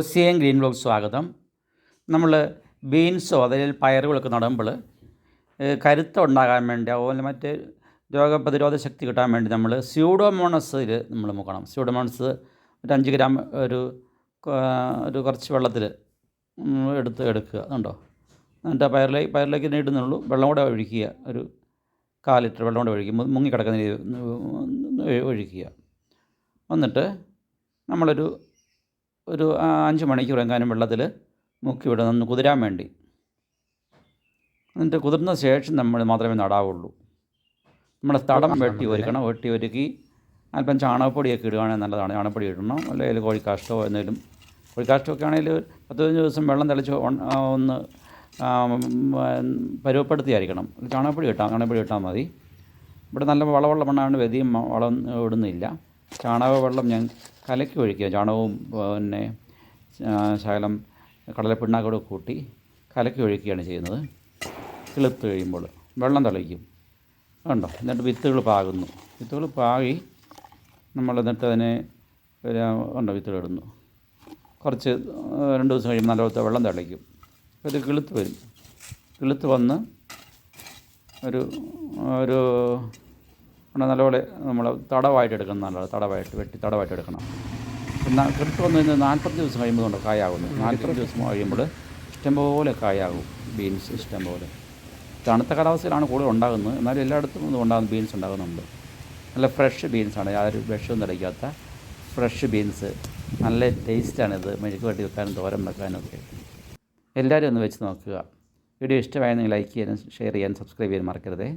Christian green block സ്വാഗതം. നമ്മൾ ബീൻസോ അതായത് പയറുകളൊക്കെ നടുമ്പോൾ കരുത്ത ഉണ്ടാകാൻ വേണ്ടി അതുപോലെ മറ്റ് രോഗപ്രതിരോധ ശക്തി കിട്ടാൻ വേണ്ടി നമ്മൾ സ്യൂഡോമോണസിൽ നമ്മൾ മുക്കണം. സ്യൂഡോമോണസ് ഒരു അഞ്ച് ഗ്രാം ഒരു ഒരു കുറച്ച് വെള്ളത്തിൽ എടുത്ത് എടുക്കുക. ഉണ്ടോ എന്നിട്ട് പയറിലേക്ക് പയറിലേക്ക് തന്നെ ഇടുന്നുള്ളൂ വെള്ളം കൂടെ ഒഴിക്കുക. ഒരു കാൽ ലിറ്റർ വെള്ളം കൂടെ ഒഴിക്കുക. മുങ്ങി മുങ്ങിക്കിടക്കുന്ന ഒഴിക്കുക. എന്നിട്ട് നമ്മളൊരു ഒരു അഞ്ച് മണിക്കൂർ എങ്ങാനും വെള്ളത്തിൽ മുക്കി വിടുക ഒന്ന് കുതിരാൻ വേണ്ടി. എന്നിട്ട് കുതിർന്ന ശേഷം നമ്മൾ മാത്രമേ നടാവുള്ളൂ. നമ്മുടെ തടം വെട്ടി ഒരുക്കണം. വെട്ടി ഒരുക്കി അല്പം ചാണകപ്പൊടിയൊക്കെ ഇടുകയാണെങ്കിൽ നല്ലതാണ്. ചാണകപ്പൊടി ഇടണം? അല്ലെങ്കിൽ കോഴിക്കാഷ്ടോ എന്തെങ്കിലും? കോഴിക്കാഷ്ടമൊക്കെ ആണെങ്കിൽ പത്ത് പതിനഞ്ച് ദിവസം വെള്ളം തെളിച്ച് ഒന്ന് പരുവപ്പെടുത്തിയായിരിക്കണം. ചാണകപ്പൊടി ഇട്ടാൽ ചാണകപ്പൊടി ഇട്ടാൽ മതി. ഇവിടെ നല്ല വളമുള്ള മണ്ണാണ് വെതിയും വളം ഇടുന്നില്ല. ചാണക വെള്ളം ഞാൻ കലക്കി ഒഴിക്കുക. ചാണകവും പിന്നെ ശകലം കടലപ്പിണ്ണാക്കോട് കൂട്ടി കലക്കി ഒഴിക്കുകയാണ് ചെയ്യുന്നത്. കിളുത്ത് കഴിയുമ്പോൾ വെള്ളം തെളിക്കും കണ്ടോ? എന്നിട്ട് വിത്തുകൾ പാകുന്നു. വിത്തുകൾ പാകി നമ്മൾ എന്നിട്ട് അതിനെ ഉണ്ടോ വിത്തുകൾ ഇടുന്നു. കുറച്ച് രണ്ട് ദിവസം കഴിയുമ്പോൾ നല്ല പോലത്തെ വെള്ളം തെളിക്കും ഇത് കിളുത്ത് വരും. കിളുത്ത് വന്ന് ഒരു ഒരു ഉണ്ട് നല്ലപോലെ നമ്മൾ തടവായിട്ട് എടുക്കണം നല്ലത് തടവായിട്ട് വെട്ടി തടവായിട്ട് എടുക്കണം. പിന്നെ കൃഷി വന്നു കഴിഞ്ഞാൽ നാൽപ്പത് ദിവസം കഴിയുമ്പോൾ കൊണ്ട് കായാകുന്നു നാൽപ്പത് ദിവസം കഴിയുമ്പോൾ ഇഷ്ടംപോലെ കായാകും ബീൻസ് ഇഷ്ടംപോലെ. തണുത്ത കാലാവസ്ഥയിലാണ് കൂടുതൽ ഉണ്ടാകുന്നത്. എന്നാലും എല്ലായിടത്തും ഒന്നും ഉണ്ടാകുന്ന ബീൻസ് ഉണ്ടാകുന്നുണ്ട്. നല്ല ഫ്രഷ് ബീൻസാണ് യാതൊരു വിഷമൊന്നും അടിക്കാത്ത ഫ്രഷ് ബീൻസ് നല്ല ടേസ്റ്റാണിത് മെഴുക്ക് വെട്ടി വെക്കാനും തോരൻ വെക്കാനും ഒക്കെ. എല്ലാവരും ഒന്ന് വെച്ച് നോക്കുക. വീഡിയോ ഇഷ്ടമായിരുന്നെങ്കിൽ ലൈക്ക് ചെയ്യാനും ഷെയർ ചെയ്യാനും സബ്സ്ക്രൈബ് ചെയ്യാനും മറക്കരുതേ.